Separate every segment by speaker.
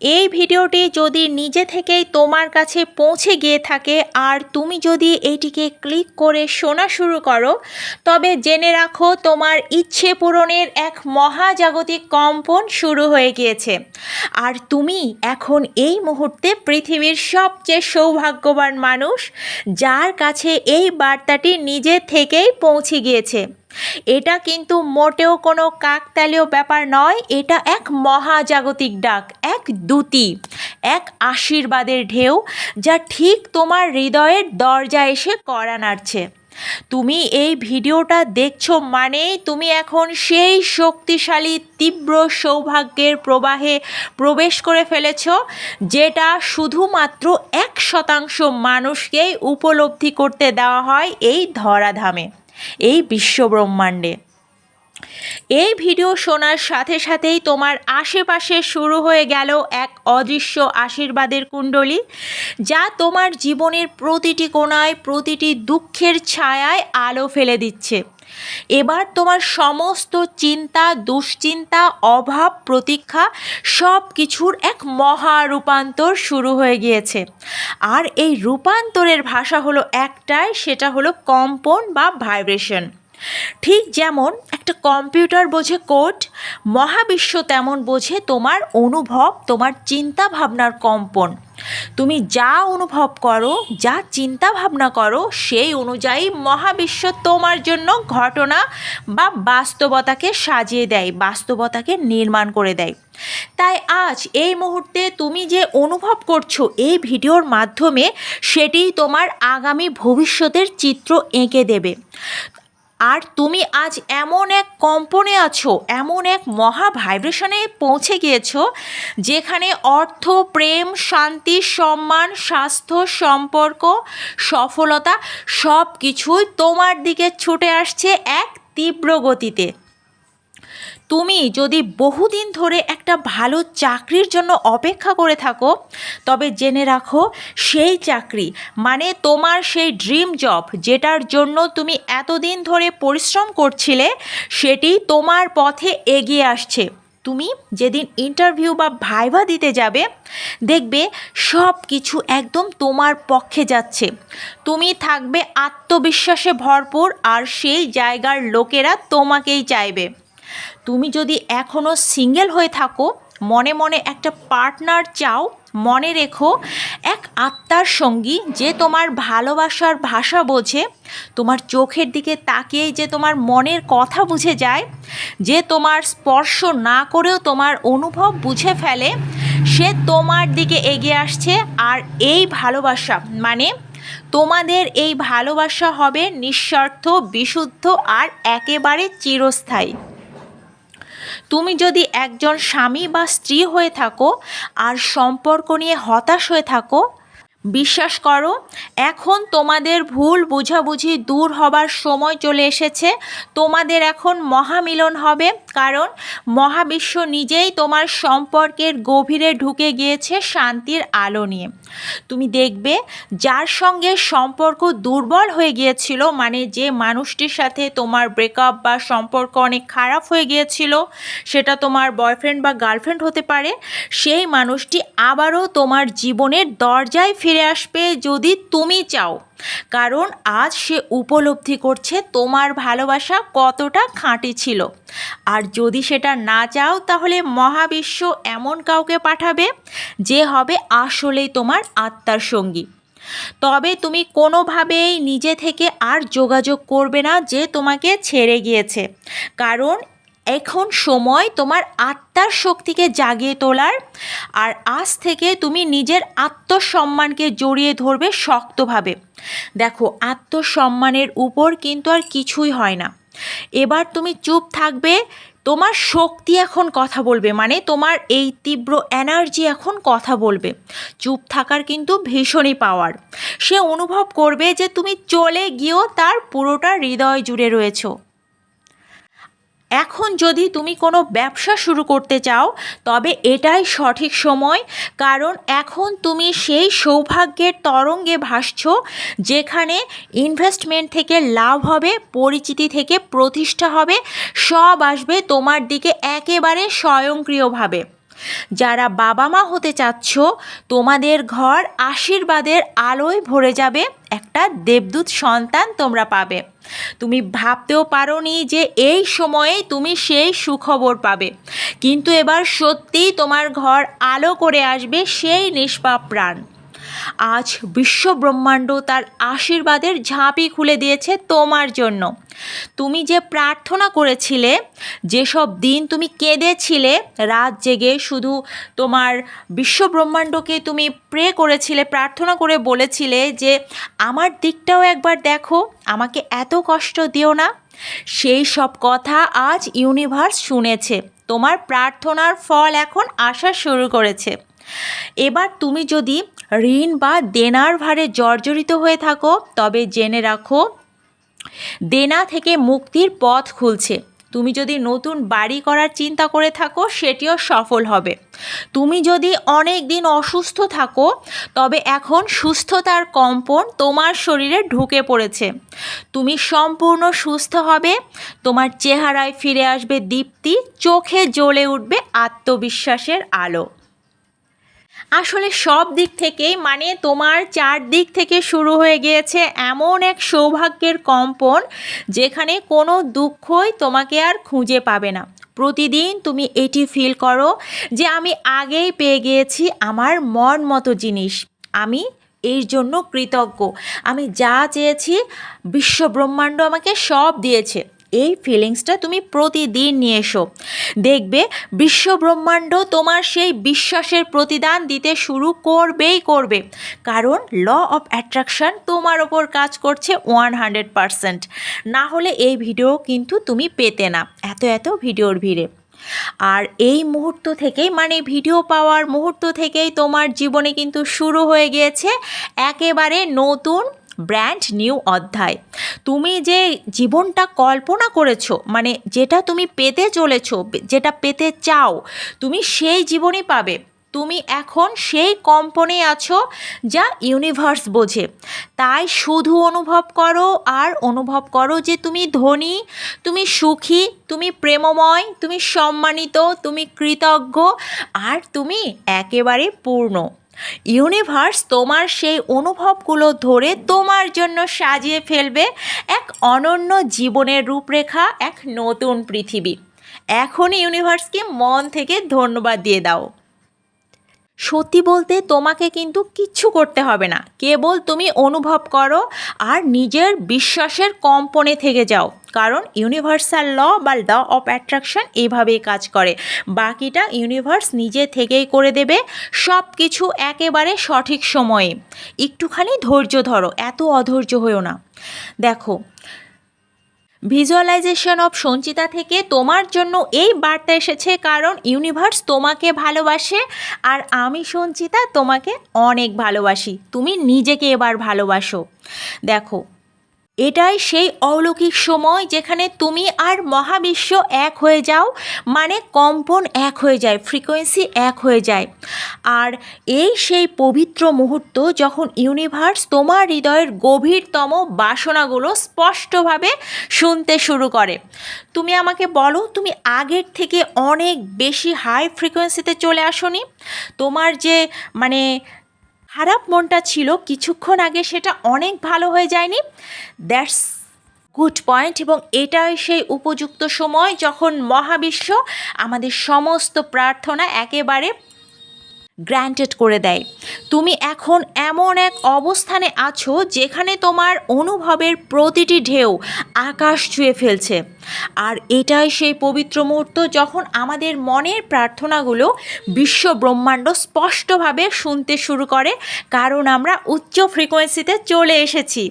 Speaker 1: এই ভিডিওটি যদি নিজে থেকেই তোমার কাছে পৌঁছে গিয়ে থাকে, আর তুমি যদি এটিকে ক্লিক করে শোনা শুরু করো, তবে জেনে রাখো তোমার ইচ্ছে পূরণের এক মহাজাগতিক কম্পন শুরু হয়ে গিয়েছে। আর তুমি এখন এই মুহূর্তে পৃথিবীর সবচেয়ে সৌভাগ্যবান মানুষ, যার কাছে এই বার্তাটি নিজে থেকেই পৌঁছে গিয়েছে। এটা কিন্তু মোটেও কোনো কাকতালীয় ব্যাপার নয়, এটা এক মহাজাগতিক ডাক, এক দ্যুতি, এক আশীর্বাদের ঢেউ যা ঠিক তোমার হৃদয়ের দরজা এসে কড়া নাড়ছে। তুমি এই ভিডিওটা দেখছ মানেই তুমি এখন সেই শক্তিশালী, তীব্র সৌভাগ্যের প্রবাহে প্রবেশ করে ফেলেছ, যেটা শুধুমাত্র এক শতাংশ মানুষকেই উপলব্ধি করতে দেওয়া হয় এই ধরাধামে। এই বিশ্বব্রহ্মাণ্ডে। এই ভিডিও শোনার সাথে সাথেই তোমার আশেপাশে শুরু হয়ে গেল এক অদৃশ্য আশীর্বাদের কুণ্ডলী, যা তোমার জীবনের প্রতিটি কোণায়, প্রতিটি দুঃখের ছায়ায় আলো ফেলে দিচ্ছে। এবার তোমার সমস্ত চিন্তা, দুশ্চিন্তা, অভাব, প্রতীক্ষা সব কিছুর এক মহা রূপান্তর শুরু হয়ে গিয়েছে। আর এই রূপান্তরের ভাষা হলো একটাই, সেটা হলো কম্পন বা ভাইব্রেশন। ঠিক যেমন একটা কম্পিউটার বোঝে কোড, মহাবিশ্ব তেমন বোঝে তোমার অনুভব, তোমার চিন্তা ভাবনার কম্পন। তুমি যা অনুভব করো, যা চিন্তা ভাবনা করো, সেই অনুযায়ী মহাবিশ্ব তোমার জন্য ঘটনা বা বাস্তবতাকে সাজিয়ে দেয়, বাস্তবতাকে নির্মাণ করে দেয়। তাই আজ এই মুহূর্তে তুমি যে অনুভব করছ এই ভিডিওর মাধ্যমে, সেটি তোমার আগামী ভবিষ্যতের চিত্র এঁকে দেবে। আর তুমি আজ এমন এক কম্পনে আছো, এমন এক মহা ভাইব্রেশনে পৌঁছে গিয়েছো, যেখানে অর্থ, প্রেম, শান্তি, সম্মান, স্বাস্থ্য, সম্পর্ক, সফলতা সব কিছুই তোমার দিকে ছুটে আসছে এক তীব্র গতিতে। তুমি যদি বহুদিন ধরে একটা ভালো চাকরির জন্য অপেক্ষা করে থাকো, তবে জেনে রাখো, সেই চাকরি মানে তোমার সেই ড্রিম জব, যেটার জন্য তুমি এতদিন ধরে পরিশ্রম করছিলে, সেটি তোমার পথে এগিয়ে আসছে। তুমি যেদিন ইন্টারভিউ বা ভাইভা দিতে যাবে, দেখবে সব কিছু একদম তোমার পক্ষে যাচ্ছে। তুমি থাকবে আত্মবিশ্বাসে ভরপুর, আর সেই জায়গার লোকেরা তোমাকেই চাইবে। তুমি যদি এখনও সিঙ্গেল হয়ে থাকো, মনে মনে একটা পার্টনার চাও, মনে রেখো, এক আত্মার সঙ্গী যে তোমার ভালোবাসার ভাষা বোঝে, তোমার চোখের দিকে তাকিয়ে যে তোমার মনের কথা বুঝে যায়, যে তোমার স্পর্শ না করেও তোমার অনুভব বুঝে ফেলে, সে তোমার দিকে এগিয়ে আসছে। আর এই ভালোবাসা মানে তোমাদের এই ভালোবাসা হবে নিঃস্বার্থ, বিশুদ্ধ আর একেবারে চিরস্থায়ী। তুমি যদি একজন স্বামী বা স্ত্রী হয়ে থাকো আর সম্পর্ক নিয়ে হতাশ হয়ে থাকো বিশ্বাস করো, এখন তোমাদের ভুল বুঝাবুঝি দূর হবার সময় চলে এসেছে। তোমাদের এখন মহামিলন হবে, কারণ মহাবিশ্ব নিজেই তোমার সম্পর্কের গভীরে ঢুকে গিয়েছে শান্তির আলো নিয়ে। তুমি দেখবে, যার সঙ্গে সম্পর্ক দুর্বল হয়ে গিয়েছিল মানে যে মানুষটির সাথে তোমার ব্রেকআপ বা সম্পর্ক অনেক খারাপ হয়ে গিয়েছিল, সেটা তোমার বয়ফ্রেন্ড বা গার্লফ্রেন্ড হতে পারে, সেই মানুষটি আবারও তোমার জীবনের দরজায় ফিরে আসবে যদি তুমি চাও। কারণ আজ সে উপলব্ধি করছে তোমার ভালোবাসা কতটা খাঁটি ছিল। আর যদি সেটা না চাও, তাহলে মহাবিশ্ব এমন কাউকে পাঠাবে যে হবে আসলেই তোমার আত্মার সঙ্গী। তবে তুমি কোনোভাবেই নিজে থেকে আর যোগাযোগ করবে না যে তোমাকে ছেড়ে গিয়েছে। কারণ এখন সময় তোমার আত্মার শক্তিকে জাগিয়ে তোলার, আর আজ থেকে তুমি নিজের আত্মসম্মানকে জড়িয়ে ধরবে শক্তভাবে। দেখো, আত্মসম্মানের উপর কিন্তু আর কিছুই হয় না। এবার তুমি চুপ থাকবে, তোমার শক্তি এখন কথা বলবে মানে তোমার এই তীব্র এনার্জি এখন কথা বলবে। চুপ থাকার কিন্তু ভীষণই পাওয়ার সে অনুভব করবে যে তুমি চলে গিয়েও তার পুরোটা হৃদয় জুড়ে রয়েছো। এখন যদি তুমি কোনো ব্যবসা শুরু করতে চাও, তবে এটাই সঠিক সময়। কারণ এখন তুমি সেই সৌভাগ্যের তরঙ্গে ভাসছ, যেখানে ইনভেস্টমেন্ট থেকে লাভ হবে, পরিচিতি থেকে প্রতিষ্ঠা হবে, সব আসবে তোমার দিকে একেবারে স্বয়ংক্রিয়ভাবে। যারা বাবা মা হতে চাচ্ছ, তোমাদের ঘর আশীর্বাদের আলোয় ভরে যাবে, একটা দেবদূত সন্তান তোমরা পাবে। তুমি ভাবতেও পারোনি যে এই সময়ে তুমি সেই সুখবর পাবে। কিন্তু এবার সত্যিই তোমার ঘর আলো করে আসবে সেই নিষ্পাপ প্রাণ। আজ বিশ্ব ব্রহ্মাণ্ড তার আশীর্বাদের ঝাঁপি খুলে দিয়েছে তোমার জন্য। তুমি যে প্রার্থনা করেছিলে, যেসব দিন তুমি কেঁদেছিলে, রাত জেগে শুধু তোমার বিশ্ব ব্রহ্মাণ্ডকে তুমি প্রে করেছিলে, প্রার্থনা করে বলেছিলে যে, আমার দিকটাও একবার দেখো, আমাকে এত কষ্ট দিও না। সেই সব কথা আজ ইউনিভার্স শুনেছে। তোমার প্রার্থনার ফল এখন আসা শুরু করেছে। এবার তুমি যদি ঋণ বা দেনার ভারে জর্জরিত হয়ে থাকো, তবে জেনে রাখো, দেনা থেকে মুক্তির পথ খুলছে। তুমি যদি নতুন বাড়ি করার চিন্তা করে থাকো, সেটিও সফল হবে। তুমি যদি অনেক দিন অসুস্থ থাকো, তবে এখন সুস্থতার কম্পন তোমার শরীরে ঢুকে পড়েছে। তুমি সম্পূর্ণ সুস্থ হবে, তোমার চেহারায় ফিরে আসবে দীপ্তি, চোখে জ্বলে উঠবে আত্মবিশ্বাসের আলো। আসলে সব দিক থেকেই মানে তোমার চারদিক থেকে শুরু হয়ে গিয়েছে এমন এক সৌভাগ্যের কম্পন যেখানে কোনো দুঃখই তোমাকে আর খুঁজে পাবে না। প্রতিদিন তুমি এটি ফিল করো যে আমি আগেই পেয়ে গিয়েছি আমার মন মতো জিনিস। আমি এর জন্য কৃতজ্ঞ। আমি যা চেয়েছি, বিশ্বব্রহ্মাণ্ড আমাকে সব দিয়েছে। এই ফিলিংসটা তুমি প্রতিদিন নিয়ে এসো। দেখবে বিশ্বব্রহ্মাণ্ড তোমার সেই বিশ্বাসের প্রতিদান দিতে শুরু করবেই করবে। কারণ ল অফ অ্যাট্রাকশন তোমার ওপর কাজ করছে ওয়ান হান্ড্রেড পারসেন্ট না হলে এই ভিডিও কিন্তু তুমি পেতে না, এত এত ভিডিওর ভিড়ে। আর এই মুহূর্ত থেকেই মানে ভিডিও পাওয়ার মুহূর্ত থেকেই তোমার জীবনে কিন্তু শুরু হয়ে গিয়েছে একেবারে নতুন ব্র্যান্ড নিউ অধ্যায়। তুমি যে জীবনটা কল্পনা করেছ মানে যেটা তুমি পেতে চলেছো, যেটা পেতে চাও, তুমি সেই জীবনই পাবে। তুমি এখন সেই কম্পনে আছো যা ইউনিভার্স বোঝে। তাই শুধু অনুভব করো আর অনুভব করো যে তুমি ধনী, তুমি সুখী, তুমি প্রেমময়, তুমি সম্মানিত, তুমি কৃতজ্ঞ, আর তুমি একেবারে পূর্ণ। ইউনিভার্স তোমার সেই অনুভবগুলো ধরে তোমার জন্য সাজিয়ে ফেলবে এক অনন্য জীবনের রূপরেখা, এক নতুন পৃথিবী। এখন ইউনিভার্সকে মন থেকে ধন্যবাদ দিয়ে দাও। সত্যি বলতে তোমাকে কিন্তু কিচ্ছু করতে হবে না। কেবল তুমি অনুভব করো আর নিজের বিশ্বাসের কম্পনে থেকে যাও। কারণ ইউনিভার্সাল ল বা ল অফ অ্যাট্রাকশন এইভাবেই কাজ করে। বাকিটা ইউনিভার্স নিজে থেকেই করে দেবে। সব কিছু একেবারে সঠিক সময়ে। একটুখানি ধৈর্য ধরো, এত অধৈর্য হয়েও না। দেখো ভিজুয়ালাইজেশন অফ সঞ্চিতা থেকে তোমার জন্য এই বার্তা এসেছে কারণ ইউনিভার্স তোমাকে ভালোবাসে আর আমি সঞ্চিতা তোমাকে অনেক ভালোবাসি। তুমি নিজেকে এবার ভালোবাসো। দেখো এটাই সেই অলৌকিক সময় যেখানে তুমি আর মহাবিশ্ব এক হয়ে যাও মানে কম্পন এক হয়ে যায় ফ্রিকোয়েন্সি এক হয়ে যায়। আর এই সেই পবিত্র মুহূর্ত যখন ইউনিভার্স তোমার হৃদয়ের গভীরতম বাসনাগুলো স্পষ্টভাবে শুনতে শুরু করে। তুমি আমাকে বলো, তুমি আগের থেকে অনেক বেশি হাই ফ্রিকোয়েন্সিতে চলে আসনি? তোমার যে মানে খারাপ মনটা ছিল, কিছুক্ষণ আগে সেটা অনেক ভালো হয়ে যায়নি। দ্যাটস গুড পয়েন্ট এবং এটাই সেই উপযুক্ত সময় যখন মহাবিশ্ব আমাদের সমস্ত প্রার্থনা একেবারে গ্র্যান্টেড করে দেয়। তুমি এখন এমন এক অবস্থানে আছো যেখানে তোমার অনুভবের প্রতিটি ঢেউ আকাশ ছুঁয়ে ফেলছে। আর এটাই সেই পবিত্র মুহূর্ত যখন আমাদের মনের প্রার্থনাগুলো বিশ্ব ব্রহ্মাণ্ড স্পষ্টভাবে শুনতে শুরু করে, কারণ আমরা উচ্চ ফ্রিকোয়েন্সিতে চলে এসেছি।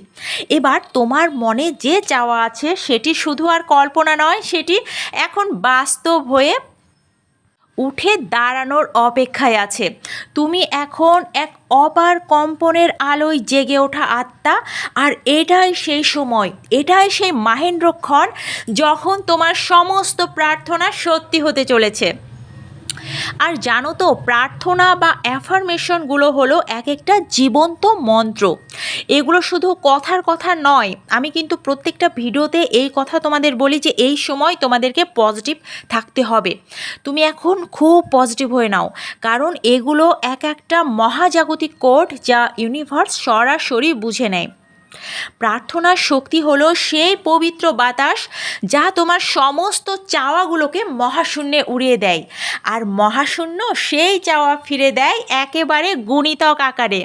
Speaker 1: এবার তোমার মনে যে চাওয়া আছে সেটি শুধু আর কল্পনা নয়, সেটি এখন বাস্তব হয়ে উঠে দাঁড়ানোর অপেক্ষায় আছে। তুমি এখন এক অপার কম্পনের আলোয় জেগে ওঠা আত্মা, আর এটাই সেই সময়, এটাই সেই মাহেন্দ্রক্ষণ যখন তোমার সমস্ত প্রার্থনা সত্যি হতে চলেছে। আর জানো তো, প্রার্থনা বা অ্যাফার্মেশনগুলো হলো এক একটা জীবন্ত মন্ত্র। এগুলো শুধু কথার কথা নয়, আমি কিন্তু প্রত্যেকটা ভিডিওতে এই কথা তোমাদের বলি যে এই সময় তোমাদেরকে পজিটিভ থাকতে হবে। তুমি এখন খুব পজিটিভ হয়ে নাও, কারণ এগুলো এক একটা মহাজাগতিক কোড যা ইউনিভার্স সরাসরি বুঝে নেয়। প্রার্থনার শক্তি হলো সেই পবিত্র বাতাস যা তোমার সমস্ত চাওয়াগুলোকে মহাশূন্যে উড়িয়ে দেয়। আর মহাশূন্য সেই চাওয়া ফিরে দেয় একেবারে গুণিতক আকারে।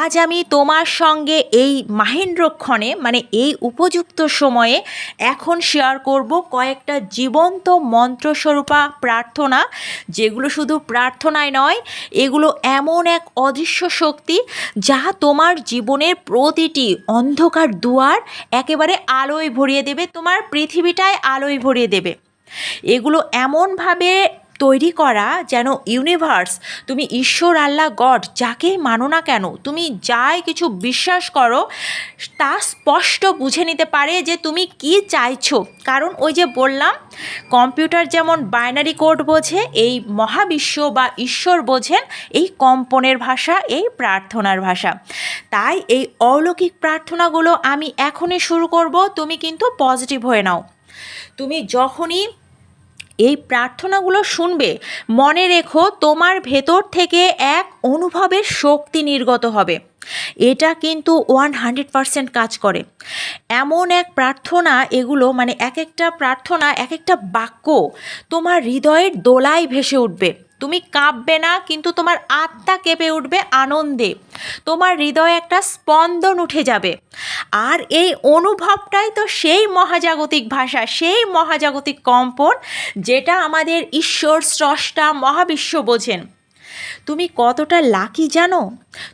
Speaker 1: আজ আমি তোমার সঙ্গে এই মাহেন্দ্রক্ষণে মানে এই উপযুক্ত সময়ে এখন শেয়ার করব কয়েকটা জীবন্ত মন্ত্রস্বরূপা প্রার্থনা, যেগুলো শুধু প্রার্থনায় নয়, এগুলো এমন এক অদৃশ্য শক্তি যা তোমার জীবনের প্রতিটি অন্ধকার দুয়ার একেবারে আলোয় ভরিয়ে দেবে, তোমার পৃথিবীটায় আলোয় ভরিয়ে দেবে। এগুলো এমনভাবে তৈরি করা যেন ইউনিভার্স তুমি ঈশ্বর, আল্লাহ, গড, যাকেই মানো না কেন, তুমি যাই কিছু বিশ্বাস করো, তা স্পষ্ট বুঝে নিতে পারে যে তুমি কি চাইছো। কারণ ওই যে বললাম, কম্পিউটার যেমন বাইনারি কোড বোঝে, এই মহাবিশ্ব বা ঈশ্বর বোঝেন, এই কম্পনের ভাষা, এই প্রার্থনার ভাষা। তাই এই অলৌকিক প্রার্থনাগুলো আমি এখনই শুরু করব, তুমি কিন্তু পজিটিভ হয়ে নাও। তুমি যখনই এই প্রার্থনাগুলো শুনবে। মনে রেখো, তোমার ভেতর থেকে এক অনুভবের শক্তি নির্গত হবে। এটা কিন্তু ওয়ান হান্ড্রেড পারসেন্ট কাজ করে। এমন এক প্রার্থনা, এগুলো মানে এক একটা প্রার্থনা, এক একটা বাক্য তোমার হৃদয়ের দোলায় ভেসে উঠবে। তুমি কাঁপবে না, কিন্তু তোমার আত্মা কেঁপে উঠবে আনন্দে। তোমার হৃদয়ে একটা স্পন্দন উঠে যাবে। আর এই অনুভবটাই তো সেই মহাজাগতিক ভাষা, সেই মহাজাগতিক কম্পন যেটা আমাদের ঈশ্বর, স্রষ্টা, মহাবিশ্ব বোঝেন। তুমি কতটা লাকি জানো?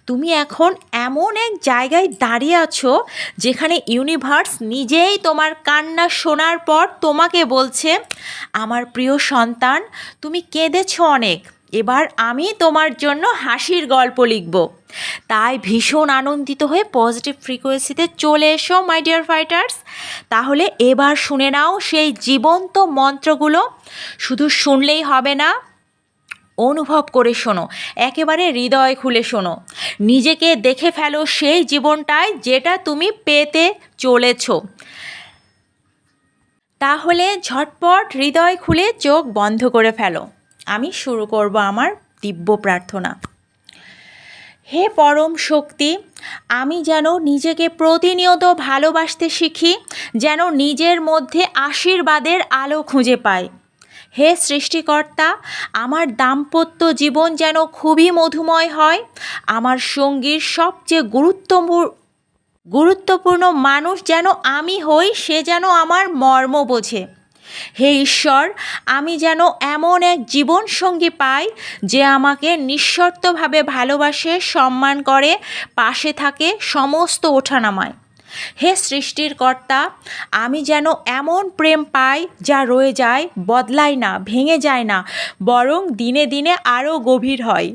Speaker 1: তুমি এখন এমন এক জায়গায় দাঁড়িয়ে আছো যেখানে ইউনিভার্স নিজেই তোমার কান্না শোনার পর তোমাকে বলছে, আমার প্রিয় সন্তান, তুমি কেঁদেছ অনেক। এবার আমি তোমার জন্য হাসির গল্প লিখব। তাই ভীষণ আনন্দিত হয়ে পজিটিভ ফ্রিকোয়েন্সিতে চলে এসো মাই ডিয়ার ফাইটার্স তাহলে এবার শুনে নাও সেই জীবন্ত মন্ত্রগুলো। শুধু শুনলেই হবে না অনুভব করে শোনো, একেবারে হৃদয় খুলে শোনো। নিজেকে দেখে ফেলো সেই জীবনটায় যেটা তুমি পেতে চলেছ। তাহলে ঝটপট হৃদয় খুলে চোখ বন্ধ করে ফেলো। আমি শুরু করব আমার দিব্য প্রার্থনা। হে পরম শক্তি, আমি যেন নিজেকে প্রতিনিয়ত ভালোবাসতে শিখি, যেন নিজের মধ্যে আশীর্বাদের আলো খুঁজে পাই। হে সৃষ্টিকর্তা, আমার দাম্পত্য জীবন যেন খুবই মধুময় হয়। আমার সঙ্গীর সবচেয়ে গুরুত্বপূর্ণ গুরুত্বপূর্ণ মানুষ যেন আমি হই, সে যেন আমার মর্ম বোঝে। হে ঈশ্বর, আমি যেন এমন এক জীবনসঙ্গী পাই, যে আমাকে নিঃশর্তভাবে ভালোবাসে, সম্মান করে, পাশে থাকে, সমস্ত ওঠানামায়। হে সৃষ্টির কর্তা, আমি যেন এমন প্রেম পাই যা রয়ে যায়, বদলায় না, ভেঙে যায় না, বরং দিনে দিনে আরও গভীর হয়।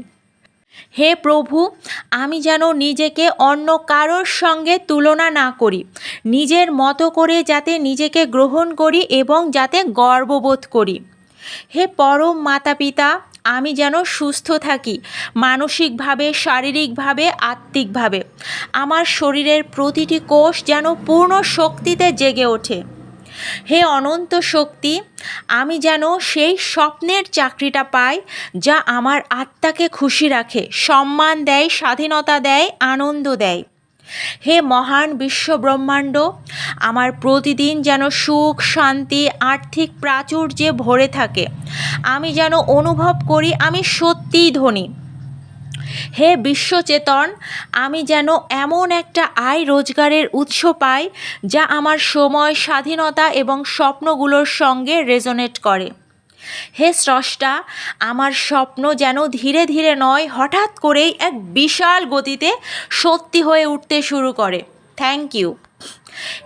Speaker 1: হে প্রভু, আমি যেন নিজেকে অন্য কারোর সঙ্গে তুলনা না করি, নিজের মতো করে যাতে নিজেকে গ্রহণ করি এবং যাতে গর্ববোধ করি। হে পরম মাতা পিতা আমি যেন সুস্থ থাকি, মানসিকভাবে, শারীরিকভাবে, আত্মিকভাবে। আমার শরীরের প্রতিটি কোষ যেন পূর্ণ শক্তিতে জেগে ওঠে। হে অনন্ত শক্তি, আমি যেন সেই স্বপ্নের চাকরিটা পাই যা আমার আত্মাকে খুশি রাখে, সম্মান দেয়, স্বাধীনতা দেয়, আনন্দ দেয়। হে মহান বিশ্ব ব্রহ্মাণ্ড আমার প্রতিদিন যেন সুখ, শান্তি, আর্থিক প্রাচুর্যে ভরে থাকে। আমি যেন অনুভব করি আমি সত্যিই ধনী। হে বিশ্বচেতন, আমি যেন এমন একটা আয় রোজগারের উৎস পাই যা আমার সময়, স্বাধীনতা এবং স্বপ্নগুলোর সঙ্গে রেজোনেট করে। হে স্রষ্টা, আমার স্বপ্ন যেন ধীরে ধীরে নয়, হঠাৎ করেই এক বিশাল গতিতে সত্যি হয়ে উঠতে শুরু করে। থ্যাংক ইউ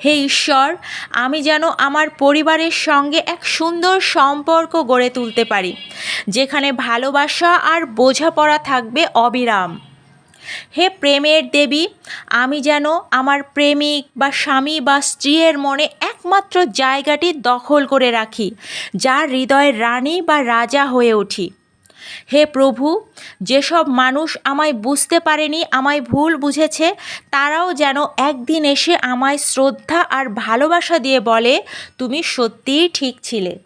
Speaker 1: হে ঈশ্বর, আমি যেন আমার পরিবারের সঙ্গে এক সুন্দর সম্পর্ক গড়ে তুলতে পারি, যেখানে ভালোবাসা আর বোঝাপড়া থাকবে অবিরাম। হে প্রেমের দেবী, আমি যেন আমার প্রেমিক বা স্বামী বা স্ত্রীর মনে একমাত্র জায়গাটি দখল করে রাখি, যার হৃদয়ের রানী বা রাজা হয়ে উঠি। হে প্রভু, যেসব মানুষ আমায় বুঝতে পারেনি, আমায় ভুল বুঝেছে, তারাও যেন একদিন এসে আমায় শ্রদ্ধা আর ভালোবাসা দিয়ে বলে, তুমি সত্যিই ঠিক ছিলে।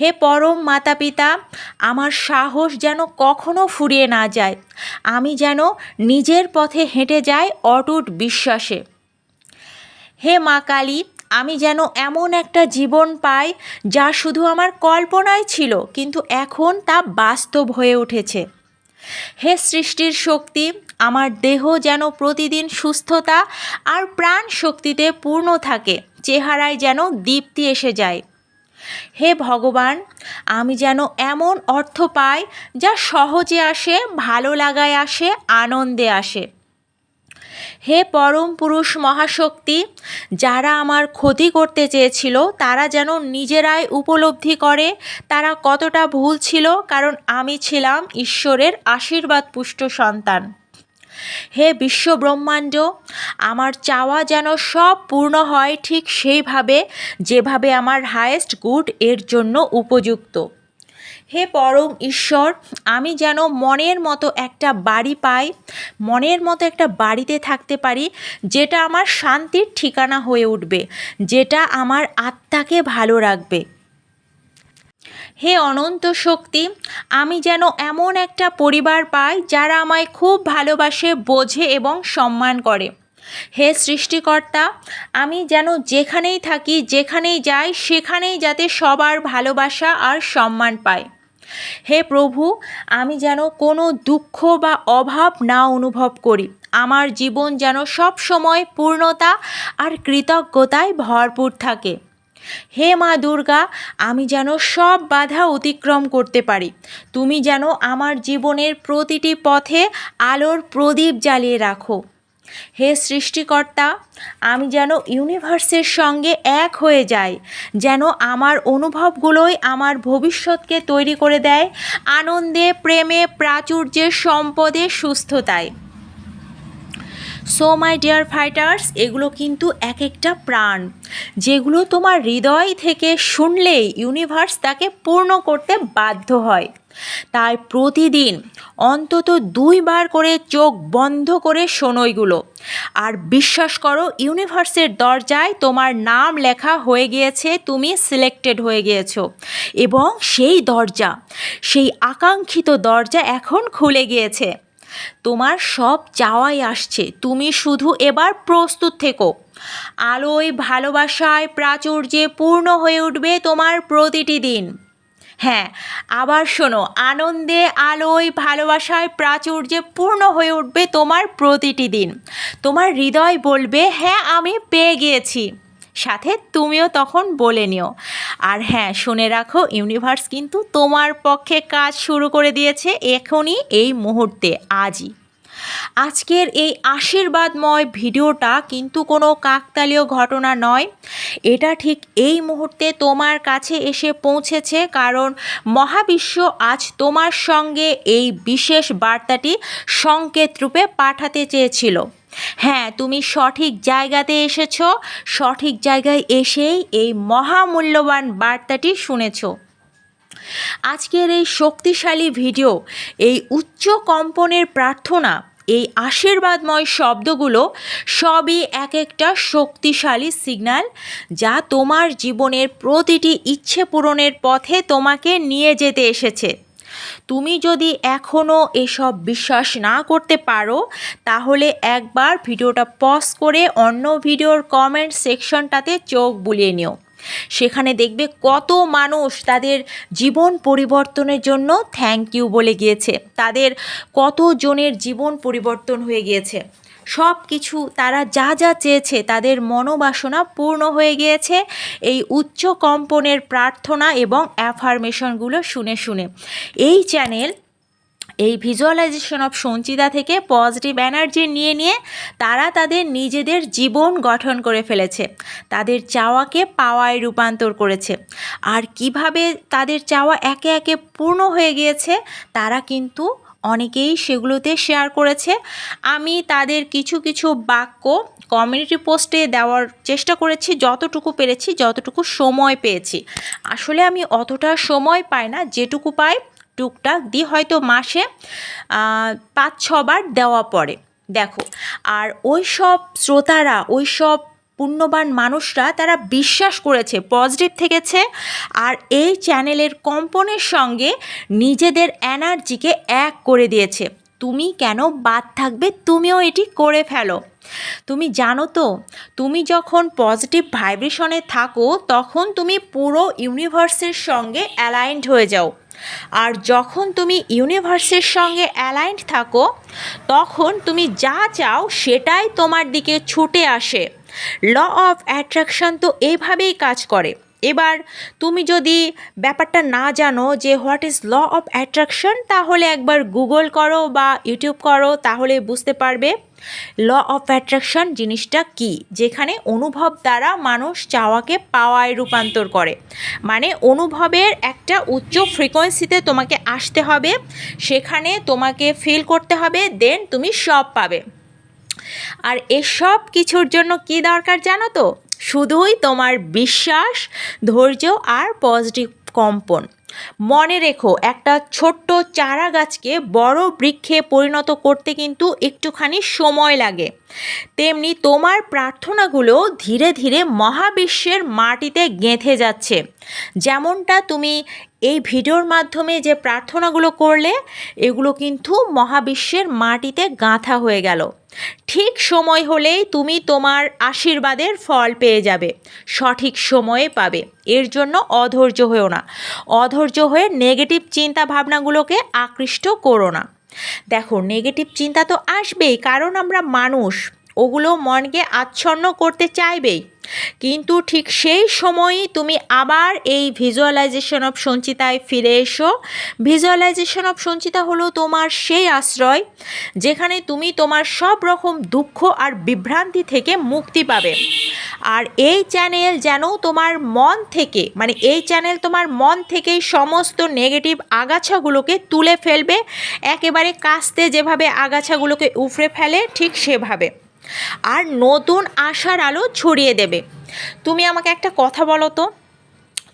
Speaker 1: হে পরম মাতা পিতা আমার সাহস যেন কখনো ফুরিয়ে না যায়। আমি যেন নিজের পথে হেঁটে যাই অটুট বিশ্বাসে। হে মা কালী আমি যেন এমন একটা জীবন পাই যা শুধু আমার কল্পনায় ছিল, কিন্তু এখন তা বাস্তব হয়ে উঠেছে। হে সৃষ্টির শক্তি, আমার দেহ যেন প্রতিদিন সুস্থতা আর প্রাণ শক্তিতে পূর্ণ থাকে, চেহারায় যেন দীপ্তি এসে যায়। হে ভগবান, আমি যেন এমন অর্থ পাই যা সহজে আসে, ভালো লাগায় আসে, আনন্দে আসে। হে পরম পুরুষ মহাশক্তি, যারা আমার ক্ষতি করতে চেয়েছিল, তারা যেন নিজেরাই উপলব্ধি করে, তারা কতটা ভুল ছিল, কারণ আমি ছিলাম ঈশ্বরের আশীর্বাদ পুষ্ট সন্তান। হে বিশ্ব ব্রহ্মাণ্ড আমার চাওয়া যেন সব পূর্ণ হয় ঠিক সেইভাবে, যেভাবে আমার হায়েস্ট গুড এর জন্য উপযুক্ত। হে পরম ঈশ্বর, আমি যেন মনের মতো একটা বাড়ি পাই, মনের মতো একটা বাড়িতে থাকতে পারি, যেটা আমার শান্তির ঠিকানা হয়ে উঠবে, যেটা আমার আত্মাকে ভালো রাখবে। হে অনন্ত শক্তি, আমি যেন এমন একটা পরিবার পাই, যারা আমায় খুব ভালোবাসে, বোঝে এবং সম্মান করে। হে সৃষ্টিকর্তা, আমি যেন যেখানেই থাকি, যেখানেই যাই, সেখানেই যাতে সবার ভালোবাসা আর সম্মান পাই হে প্রভু, আমি যেন কোনো দুঃখ বা অভাব না অনুভব করি। আমার জীবন যেন সব সময় পূর্ণতা আর কৃতজ্ঞতায় ভরপুর থাকে। হে মা দুর্গা, আমি যেন সব বাধা অতিক্রম করতে পারি। তুমি যেন আমার জীবনের প্রতিটি পথে আলোর প্রদীপ জ্বালিয়ে রাখো। হে সৃষ্টিকর্তা, আমি যেন ইউনিভার্সের সঙ্গে এক হয়ে যাই, যেন আমার অনুভবগুলোই আমার ভবিষ্যৎকে তৈরি করে দেয়, আনন্দে, প্রেমে, প্রাচুর্যে, সম্পদে, সুস্থতায়। সো মাই ডিয়ার ফাইটার্স এগুলো কিন্তু এক একটা প্রাণ, যেগুলো তোমার হৃদয় থেকে শুনলেই ইউনিভার্স তাকে পূর্ণ করতে বাধ্য হয়। তাই প্রতিদিন অন্তত দুইবার করে চোখ বন্ধ করে শোনোইগুলো আর বিশ্বাস করো, ইউনিভার্সের দরজায় তোমার নাম লেখা হয়ে গিয়েছে, তুমি সিলেক্টেড হয়ে গিয়েছো। এবং সেই দরজা, সেই আকাঙ্ক্ষিত দরজা এখন খুলে গিয়েছে। তোমার সব চাওয়াই আসছে, তুমি শুধু এবার প্রস্তুত থেকো। আলোয় ভালোবাসায় প্রাচুর্যে পূর্ণ হয়ে উঠবে তোমার প্রতিটি দিন। হ্যাঁ আবার শোনো, আনন্দে, আলোয়, ভালোবাসায় প্রাচুর্যে পূর্ণ হয়ে উঠবে তোমার প্রতিটি দিন। তোমার হৃদয় বলবে হ্যাঁ আমি পেয়ে গিয়েছি। সাথে তুমিও তখন বলে নিও। আর হ্যাঁ শুনে রাখো, ইউনিভার্স কিন্তু তোমার পক্ষে কাজ শুরু করে দিয়েছে এখনই, এই মুহূর্তে, আজই। আজকের এই আশীর্বাদময় ভিডিওটা কিন্তু কোনো কাকতালীয় ঘটনা নয়। এটা ঠিক এই মুহূর্তে তোমার কাছে এসে পৌঁছেছে কারণ মহাবিশ্ব আজ তোমার সঙ্গে এই বিশেষ বার্তাটি সংকেত রূপে পাঠাতে চেয়েছিল। হ্যাঁ তুমি সঠিক জায়গাতে এসেছ, সঠিক জায়গায় এসেই এই মহামূল্যবান বার্তাটি শুনেছো। আজকের এই শক্তিশালী ভিডিও, এই উচ্চ কম্পনের প্রার্থনা এই আশীর্বাদময় শব্দগুলো সবই এক একটা শক্তিশালী সিগন্যাল যা তোমার জীবনের প্রতিটি ইচ্ছে পূরণের পথে তোমাকে নিয়ে যেতে এসেছে। তুমি যদি এখনও এসব বিশ্বাস না করতে পারো, তাহলে একবার ভিডিওটা পজ করে অন্য ভিডিওর কমেন্ট সেকশনটাতে চোখ বুলিয়ে নিও। সেখানে দেখবে কত মানুষ তাদের জীবন পরিবর্তনের জন্য থ্যাংক ইউ বলে গিয়েছে। তাদের কত জনের জীবন পরিবর্তন হয়ে গিয়েছে। সব কিছু তারা যা যা চেয়েছে তাদের মনোবাসনা পূর্ণ হয়ে গিয়েছে। এই উচ্চ কম্পনের প্রার্থনা এবং অ্যাফার্মেশনগুলো শুনে শুনে। এই চ্যানেল এই ভিজুয়ালাইজেশন অফ সঞ্চিতা থেকে পজিটিভ এনার্জি নিয়ে নিয়ে তারা তাদের নিজেদের জীবন গঠন করে ফেলেছে। তাদের চাওয়াকে পাওয়ায় রূপান্তর করেছে। আর কীভাবে তাদের চাওয়া একে একে পূর্ণ হয়ে গিয়েছে, তারা কিন্তু অনেকেই সেগুলোতে শেয়ার করেছে। আমি তাদের কিছু কিছু বাক্য কমিউনিটি পোস্টে দেওয়ার চেষ্টা করেছি, যতটুকু পেরেছি, যতটুকু সময় পেয়েছি। আসলে আমি অতটা সময় পাই না, যেটুকু পাই টুকটাক দিয়ে হয়তো মাসে পাঁচ ছবার দেওয়া পড়ে। দেখো, আর ওই সব শ্রোতারা ওই সব পুণ্যবান মানুষরা, তারা বিশ্বাস করেছে পজিটিভ থেকেছে, আর এই চ্যানেলের কম্পনের সঙ্গে নিজেদের এনার্জিকে এক করে দিয়েছে। তুমি কেন বাদ থাকবে? তুমিও এটি করে ফেলো। তুমি জানো তো, তুমি যখন পজিটিভ ভাইব্রেশনে থাকো, তখন তুমি পুরো ইউনিভার্সের সঙ্গে অ্যালাইন্ড হয়ে যাও। আর যখন তুমি ইউনিভার্সের সঙ্গে অ্যালাইন্ড থাকো, তখন তুমি যা চাও সেটাই তোমার দিকে ছুটে আসে। ল অফ অ্যাট্রাকশন তো এইভাবেই কাজ করে। এবার তুমি যদি ব্যাপারটা না জানো যে what is law of attraction তাহলে একবার গুগল করো বা ইউটিউব করো, তাহলে বুঝতে পারবে। ল অফ অ্যাট্রাকশন জিনিসটা কি? যেখানে অনুভব দ্বারা মানুষ চাওয়াকে পাওয়ায় রূপান্তর করে। মানে অনুভবের একটা উচ্চ ফ্রিকোয়েন্সিতে তোমাকে আসতে হবে, সেখানে তোমাকে ফিল করতে হবে দেন তুমি সব পাবে। আর এসব কিছুর জন্য কি দরকার জানো তো? শুধুই তোমার বিশ্বাস, ধৈর্য আর পজিটিভ কম্পন। মনে রেখো একটা ছোট্ট চারা গাছকে বড় বৃক্ষে পরিণত করতে কিন্তু একটুখানি সময় লাগে। তেমনি তোমার প্রার্থনাগুলো ধীরে ধীরে মহাবিশ্বের মাটিতে গেঁথে যাচ্ছে। যেমনটা তুমি এই ভিডিওর মাধ্যমে যে প্রার্থনাগুলো করলে, এগুলো কিন্তু মহাবিশ্বের মাটিতে গাঁথা হয়ে গেল। ঠিক সময় হলেই তুমি তোমার আশীর্বাদের ফল পেয়ে যাবে। সঠিক সময়ে পাবে। এর জন্য অধৈর্য হয়েও না। অধৈর্য হয়ে নেগেটিভ চিন্তা ভাবনাগুলোকে আকৃষ্ট করো না। দেখো নেগেটিভ চিন্তা তো আসবেই কারণ আমরা মানুষ। ওগুলো মনকে আচ্ছন্ন করতে চাইবেই। কিন্তু ঠিক সেই সময়ই তুমি আবার এই ভিজুয়ালাইজেশন অফ সঞ্চিতায় ফিরে এসো। ভিজুয়ালাইজেশন অফ সঞ্চিতা হলো তোমার সেই আশ্রয়, যেখানে তুমি তোমার সব রকম দুঃখ আর বিভ্রান্তি থেকে মুক্তি পাবে। আর এই চ্যানেল যেন তোমার মন থেকে মানে এই চ্যানেল তোমার মন থেকেই সমস্ত নেগেটিভ আগাছাগুলোকে তুলে ফেলবে। একেবারে কাস্তে যেভাবে আগাছাগুলোকে উফরে ফেলে, ঠিক সেভাবে। আর নতুন আশার আলো ছড়িয়ে দেবে। তুমি আমাকে একটা কথা বলো তো?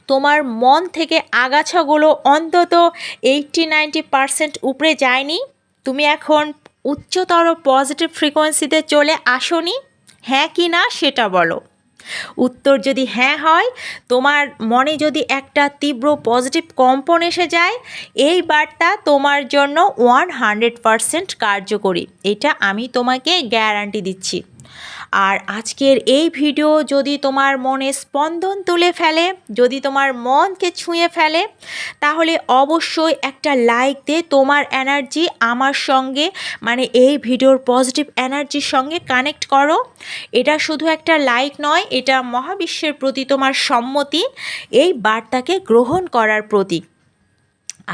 Speaker 1: তোমার মন থেকে আগাছাগুলো অন্তত এইটটি নাইনটি পারসেন্ট উপরে যায়নি? তুমি এখন উচ্চতর পজিটিভ ফ্রিকোয়েন্সিতে চলে আসনি? হ্যাঁ কি না সেটা বলো। উত্তর যদি হ্যাঁ হয়, তোমার মনে যদি একটা তীব্র পজিটিভ কম্পন এসে যায়, এই বার্তা তোমার জন্য ওয়ান হান্ড্রেড পারসেন্ট কার্যকরী। এটা আমি তোমাকে গ্যারান্টি দিচ্ছি। আর আজকের এই ভিডিও যদি তোমার মনে স্পন্দন তুলে ফেলে, যদি তোমার মনকে ছুঁয়ে ফেলে, তাহলে অবশ্যই একটা লাইক দে তোমার এনার্জি আমার সঙ্গে। মানে এই ভিডিওর পজিটিভ এনার্জির সঙ্গে কানেক্ট করো। এটা শুধু একটা লাইক নয়, এটা মহাবিশ্বের প্রতি তোমার সম্মতি। এই বার্তাকে গ্রহণ করার প্রতীক।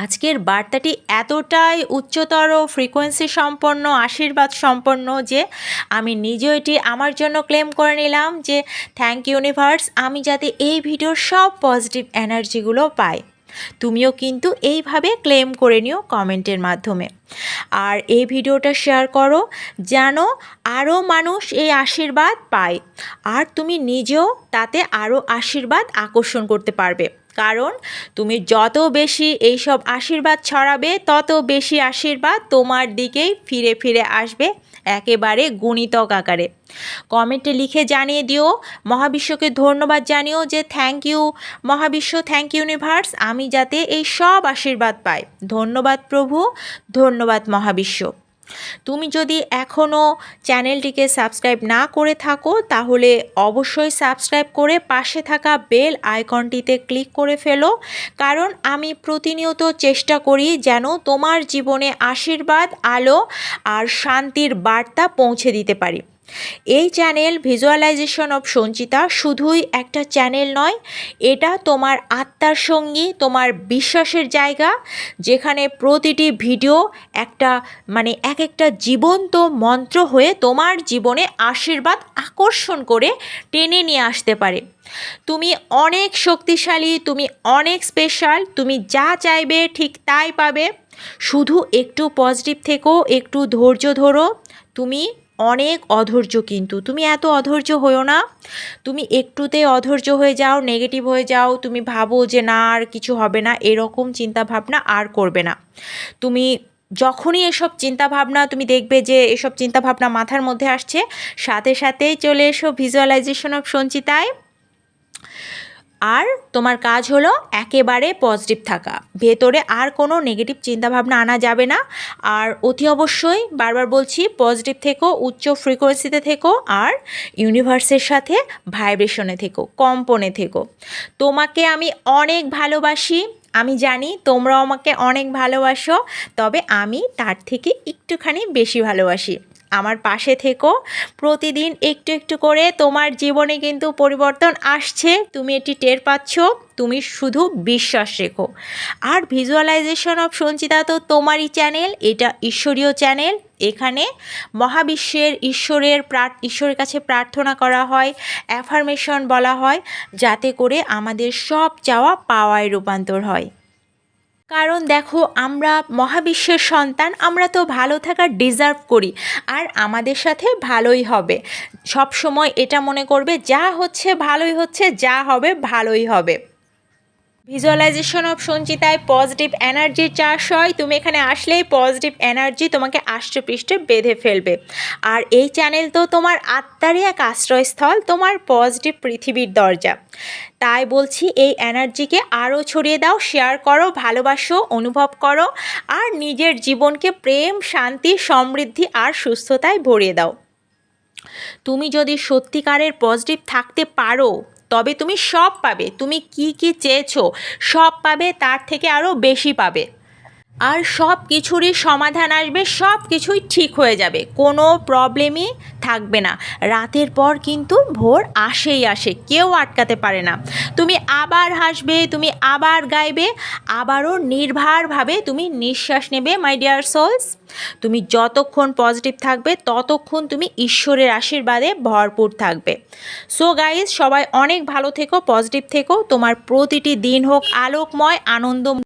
Speaker 1: আজকের বার্তাটি এতটাই উচ্চতর ফ্রিকোয়েন্সি সম্পন্ন, আশীর্বাদ সম্পন্ন যে আমি নিজেও এটি আমার জন্য ক্লেম করে নিলাম যে থ্যাংক ইউনিভার্স আমি যাতে এই ভিডিওর সব পজিটিভ এনার্জিগুলো পাই। তুমিও কিন্তু এইভাবে ক্লেম করে নিও কমেন্টের মাধ্যমে। আর এই ভিডিওটা শেয়ার করো, যেন আরও মানুষ এই আশীর্বাদ পায়। আর তুমি নিজেও তাতে আরও আশীর্বাদ আকর্ষণ করতে পারবে। কারণ তুমি যত বেশি এইসব আশীর্বাদ ছড়াবে, তত বেশি আশীর্বাদ তোমার দিকেই ফিরে ফিরে আসবে, একেবারে গুণিতক আকারে। কমেন্টে লিখে জানিয়ে দিও, মহাবিশ্বকে ধন্যবাদ জানিও যে থ্যাংক ইউ মহাবিশ্ব থ্যাংক ইউনিভার্স আমি যাতে এই সব আশীর্বাদ পাই। ধন্যবাদ প্রভু, ধন্যবাদ মহাবিশ্ব। তুমি যদি এখনও চ্যানেলটিকে সাবস্ক্রাইব না করে থাকো, তাহলে অবশ্যই সাবস্ক্রাইব করে পাশে থাকা বেল আইকনটিতে ক্লিক করে ফেলো। কারণ আমি প্রতিনিয়ত চেষ্টা করি যেন তোমার জীবনে আশীর্বাদ, আলো আর শান্তির বার্তা পৌঁছে দিতে পারি। এই চ্যানেল ভিজুয়ালাইজেশন অফ সঞ্চিতা শুধুই একটা চ্যানেল নয়, এটা তোমার আত্মার সঙ্গী, তোমার বিশ্বাসের জায়গা, যেখানে প্রতিটি ভিডিও একটা মানে এক একটা জীবন্ত মন্ত্র হয়ে তোমার জীবনে আশীর্বাদ আকর্ষণ করে টেনে নিয়ে আসতে পারে। তুমি অনেক শক্তিশালী, তুমি অনেক স্পেশাল তুমি যা চাইবে ঠিক তাই পাবে। শুধু একটু পজিটিভ থেকো, একটু ধৈর্য ধরো। তুমি অনেক অধৈর্য কিন্তু। তুমি এত অধৈর্য হয়েও না। তুমি একটুতে অধৈর্য হয়ে যাও নেগেটিভ হয়ে যাও, তুমি ভাবো যে না, আর কিছু হবে না, এরকম চিন্তা ভাবনা আর করবে না। তুমি যখনই এসব চিন্তা ভাবনা তুমি দেখবে যে এসব চিন্তা ভাবনা মাথার মধ্যে আসছে, সাথে সাথেই চলে এসো ভিজুয়ালাইজেশন অফ সঞ্চিতায়। আর তোমার কাজ হলো একেবারে পজিটিভ থাকা। ভেতরে আর কোনো নেগেটিভ চিন্তাভাবনা আনা যাবে না। আর অতি অবশ্যই বারবার বলছি পজিটিভ থেকো, উচ্চ ফ্রিকোয়েন্সিতে থেকো, আর ইউনিভার্সের সাথে ভাইব্রেশনে থেকো, কম্পনে থেকো। তোমাকে আমি অনেক ভালোবাসি। আমি জানি তোমরাও আমাকে অনেক ভালোবাসো, তবে আমি তার থেকে একটুখানি বেশি ভালোবাসি। আমার পাশে থেকো। প্রতিদিন একটু একটু করে তোমার জীবনে কিন্তু পরিবর্তন আসছে। তুমি এটি টের পাচ্ছ। তুমি শুধু বিশ্বাস রেখো। আর ভিজুয়ালাইজেশন অফ সঞ্চিতা তো তোমারই চ্যানেল এটা ঈশ্বরীয় চ্যানেল এখানে মহাবিশ্বের ঈশ্বরের প্রার, ঈশ্বরের কাছে প্রার্থনা করা হয় অ্যাফার্মেশন বলা হয়, যাতে করে আমাদের সব চাওয়া পাওয়ায় রূপান্তর হয়। কারণ দেখো, আমরা মহাবিশ্বের সন্তান, আমরা তো ভালো থাকার ডিজার্ভ করি, আর আমাদের সাথে ভালোই হবে। সব সময় এটা মনে করবে, যা হচ্ছে ভালোই হচ্ছে, যা হবে ভালোই হবে। ভিজুয়ালাইজেশন অফ সঞ্চিতায় পজিটিভ এনার্জির চাষ হয়। তুমি এখানে আসলেই পজিটিভ এনার্জি তোমাকে আষ্টপৃষ্টে বেঁধে ফেলবে। আর এই চ্যানেল তো তোমার আত্মারই এক আশ্রয়স্থল, তোমার পজিটিভ পৃথিবীর দরজা। তাই বলছি, এই এনার্জিকে আরও ছড়িয়ে দাও শেয়ার করো, ভালোবাসো, অনুভব করো, আর নিজের জীবনকে প্রেম, শান্তি, সমৃদ্ধি আর সুস্থতায় ভরিয়ে দাও। তুমি যদি সত্যিকারের পজিটিভ থাকতে পারো তবে তুমি সব পাবে। তুমি কি কি চেয়েছো, সব পাবে, তার থেকে আরও বেশি পাবে। আর সব কিছুরই সমাধান আসবে, সব কিছুই ঠিক হয়ে যাবে, কোনো প্রবলেমই থাকবে না। রাতের পর কিন্তু ভোর আসেই আসে, কেউ আটকাতে পারে না। তুমি আবার হাসবে, তুমি আবার গাইবে, আবারও নির্ভারভাবে তুমি নিঃশ্বাস নেবে মাই ডিয়ার সোলস তুমি যতক্ষণ পজিটিভ থাকবে, ততক্ষণ তুমি ঈশ্বরের আশীর্বাদে ভরপুর থাকবে। সো গাইজ সবাই অনেক ভালো থেকো পজিটিভ থেকো। তোমার প্রতিটি দিন হোক আলোকময় আনন্দ